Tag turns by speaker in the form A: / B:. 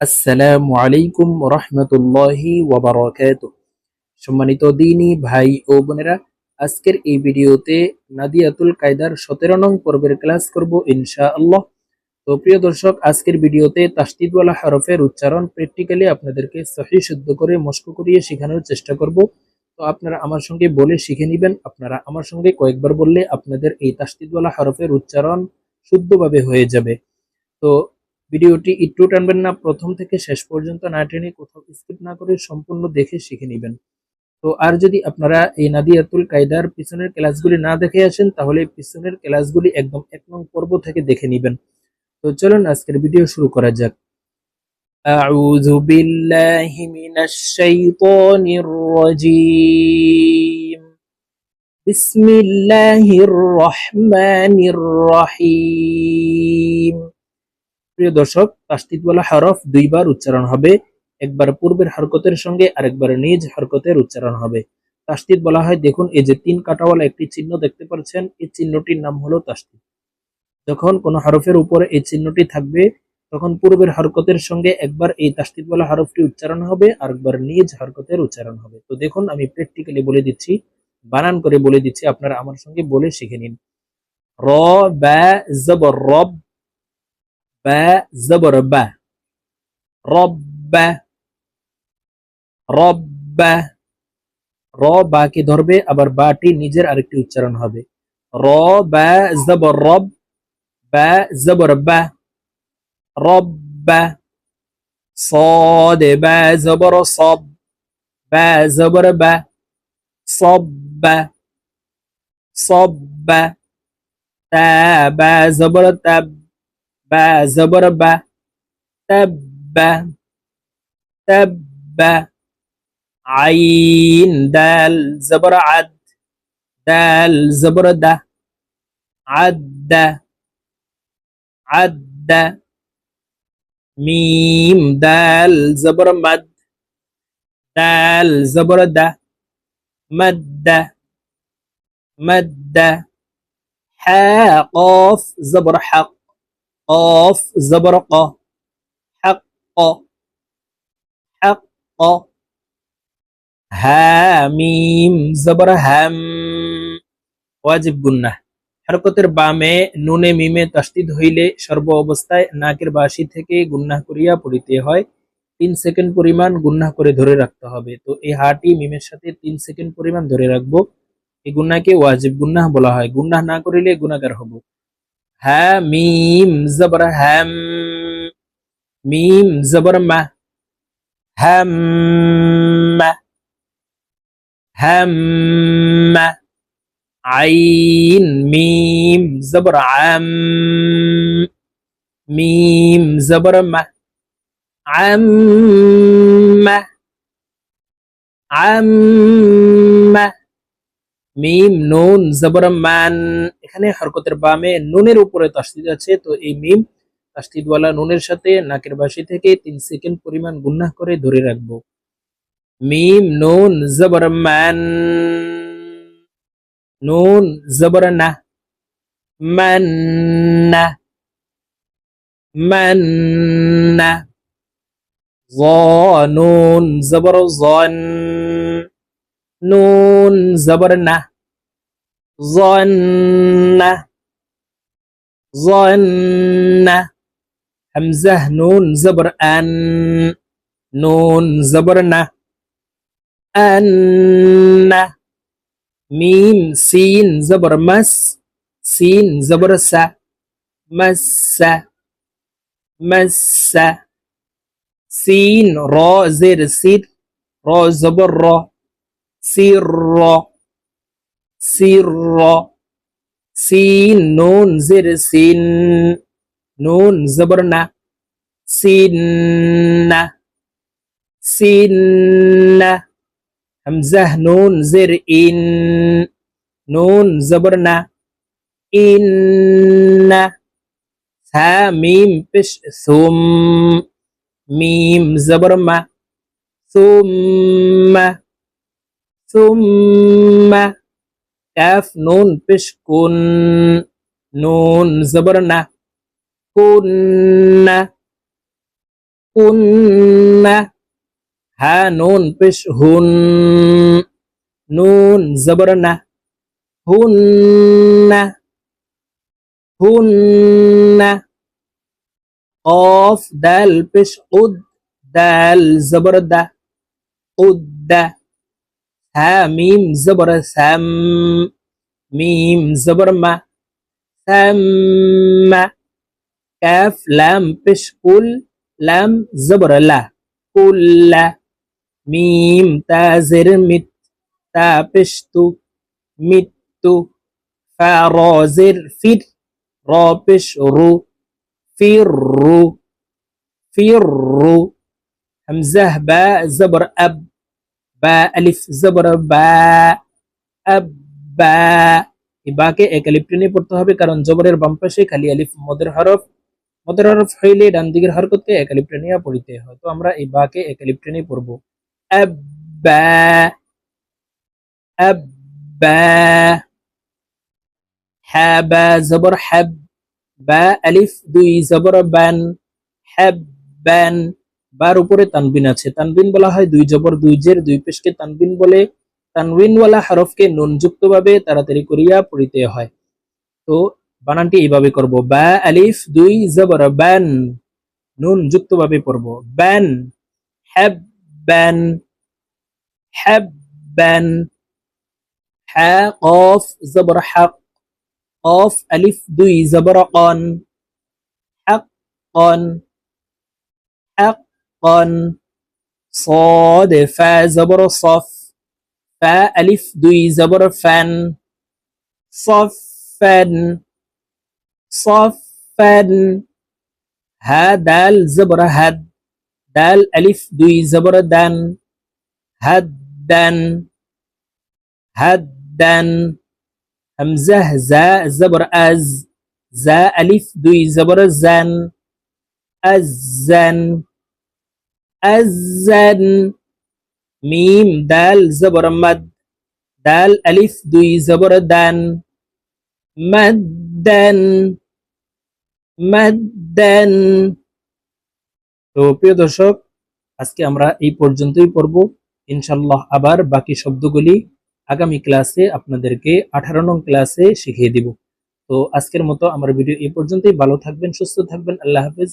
A: আসসালামু আলাইকুম রহমতুল্লাহি ওয়াবারাকাত সম্মানিত দিনী ভাই ও বোনেরা, আজকের এই ভিডিওতে নাদিয়াতুল কায়দার সতেরো নং পর্বের ক্লাস করব ইনশাআল্লাহ। তো প্রিয় দর্শক, আজকের ভিডিওতে তাস্তিদওয়ালা হরফের উচ্চারণ প্র্যাকটিক্যালি আপনাদেরকে সহি শুদ্ধ করে মস্ক করিয়ে শেখানোর চেষ্টা করব। তো আপনারা আমার সঙ্গে বলে শিখে নেবেন, আপনারা আমার সঙ্গে কয়েকবার বললে আপনাদের এই তাস্তিদওয়ালা হরফের উচ্চারণ শুদ্ধভাবে হয়ে যাবে। তো ভিডিওটি একটু টানবেন না প্রথম থেকে শেষ পর্যন্ত না টেনে কোথাও স্কিপ না করে সম্পূর্ণ দেখে শিখে নেবেন তো আর যদি আপনারা এই নাদিয়াতুল কায়দার পিছনের ক্লাসগুলি না দেখে আসেন তাহলে পিছনের ক্লাসগুলি একদম এক নং পর্ব থেকে দেখে নেবেন তো চলুন আজকের ভিডিও শুরু করা যাক أعوذ بالله من الشيطان الرجيم بسم الله الرحمن الرحيم প্রিয় দর্শক তাস্তিদওয়ালা হরফ দুইবার উচ্চারণ হবে। একবার পূর্বের হরকতের সঙ্গে আরেকবার নিজ হরকতের উচ্চারণ হবে। তাস্তিদ বলা হয়, দেখুন, এই যে তিন কাটাওয়ালা একটি চিহ্ন দেখতে পাচ্ছেন, এই চিহ্নটির নাম হলো তাস্তিদ যখন কোনো হরফের উপরে এই চিহ্নটি থাকবে, তখন পূর্বের হরকতের সঙ্গে একবার এই তাস্তিদওয়ালা হরফটি উচ্চারণ হবে আর একবার নিজ হরকতের উচ্চারণ হবে। তো দেখুন, আমি প্র্যাকটিক্যালি বলে দিচ্ছি, বানান করে বলে দিচ্ছি, আপনারা আমার সঙ্গে বলে শিখে নিন। র বা জবর রব বা জবর বা রব্বা রব্বা র বাকে ধরবে আবার বাটি নিজের আরেকটি উচ্চারণ হবে র বা জবর রব বা জবর বা রব্বা صاد با زبر صب با زبر با صب صب تا با زبر تب با زبر با تب تب عين دال زبر عد دال زبر ده عد عد ميم دال زبر مد دال زبر ده مد مد حا قاف زبر حق. قاف زبر ق حق حق হ্যাঁ মিম জবর হ্যাম ওয়াজিব গুন্না হরকতের বামে নুনে মিমে তাস্তিদ হইলে সর্ব অবস্থায় নাকের বাসি থেকে গুন্নাহ করিয়া পড়িতে হয় তিন সেকেন্ড পরিমাণ গুন্নাহ করে ধরে রাখতে হবে তো এই হাটি মিমের সাথে তিন সেকেন্ড পরিমাণ ধরে রাখবো এই গুন্নাকে ওয়াজিব গুন্নাহ বলা হয় গুন্নাহ না করিলে গুনাহগার হব ها ميم زبر هم. ميم زبر ما هم. هم. عين. ميم زبر عم. ميم زبر ما عم. عم. মিম, নুন জবর মান। এখানে হরকতের বামে নুনের উপরে তাসদিদ আছে, তো এই মিম তাসদিদওয়ালা নুনের সাথে নাকের বাসি থেকে তিন সেকেন্ড পরিমাণ গুন্নাহ করে ধরে রাখব। মিম, নুন জবর মান। নুন জবর না মান্না। মান্না নুন, জবর, জন। না ظن. ظن. همزة نون زبر أن. نون زبر نه أن. ميم سين زبر مس. سين زبر س. مس. مس. سين را زير سير را زبر را. সির সির সিন নুন জির সিন নুন জবর না সিন সিন হামজাহ নুন জির ইন নুন জবর না ইন সা মিম পেশ সুম মিম জবর মা সুম ثم كاف نون بش كن نون زبرنا كن কুন্না হা নুন পেশ হুন নুন জবর না হুন্না হুন্না قاف دال পেশ উদ দাল জবর দা উদ্দা হা মিম জবর সাম মিম জবর মা সাম্মা কাফ লাম পেশ কুল লাম জবর লা কুল্লা মিম তা জের মিত তা পেশ তু মিত্তু ফা র জের ফির র পেশ রু ফিররু ফিররু হামজাহ বা জবর আব বা আলিফ জবর বা আব্বা বাকে এক আলিফ টেনে পড়তে হবে, কারণ জবরের বাম পাশে খালি আলিফ মদের হরফ। মদের হরফ হইলে ডান দিকের হরকতকে এক আলিফ টেনিয়া পড়িতে হয়। তো আমরা এই বাকে এক আলিফ টেনে পড়ব। আব্বা আব্বা হাবা জবর হাব বা আলিফ দুই জবর বান হাব্বান বার উপরে তানবিন আছে। তানবিন বলা হয় দুই জবর, দুই জের, দুই পেশকে তানবিন বলে। তানবিনওয়ালা হরফকে নুনযুক্তভাবে তাড়াতাড়ি করিয়া পড়িতে হয়। তো বানানটি এইভাবে করব। বা, আলিফ, দুই, জবর ব্যান নুন যুক্তভাবে পড়ব। ব্যান হ্যাব ব্যান হ্যাব ব্যান হ্যা কফ, জবর, হাক অফ আলিফ, দুই, জবর, অন, হাক অন, হাক حقا صاد فا زبر صف. فا ألف دوي زبر فن. صفا. صفا. ها دال زبر هد. دال ألف دوي زبر دن. هدا هدا همزة زا زبر أز. زا ألف دوي زبر زن. أزن. আজান মিম দাল জবর মাদ দাল আলিফ দুই জবর দান মাদ্দান মাদ্দান তো প্রিয় দর্শক, আজকে আমরা এই পর্যন্তই পড়ব। ইনশাল্লাহ আবার বাকি শব্দগুলি আগামী ক্লাসে আপনাদেরকে আঠারো নং ক্লাসে শিখিয়ে দিব। তো আজকের মতো আমার ভিডিও এই পর্যন্তই। ভালো থাকবেন, সুস্থ থাকবেন। আল্লাহ হাফিজ।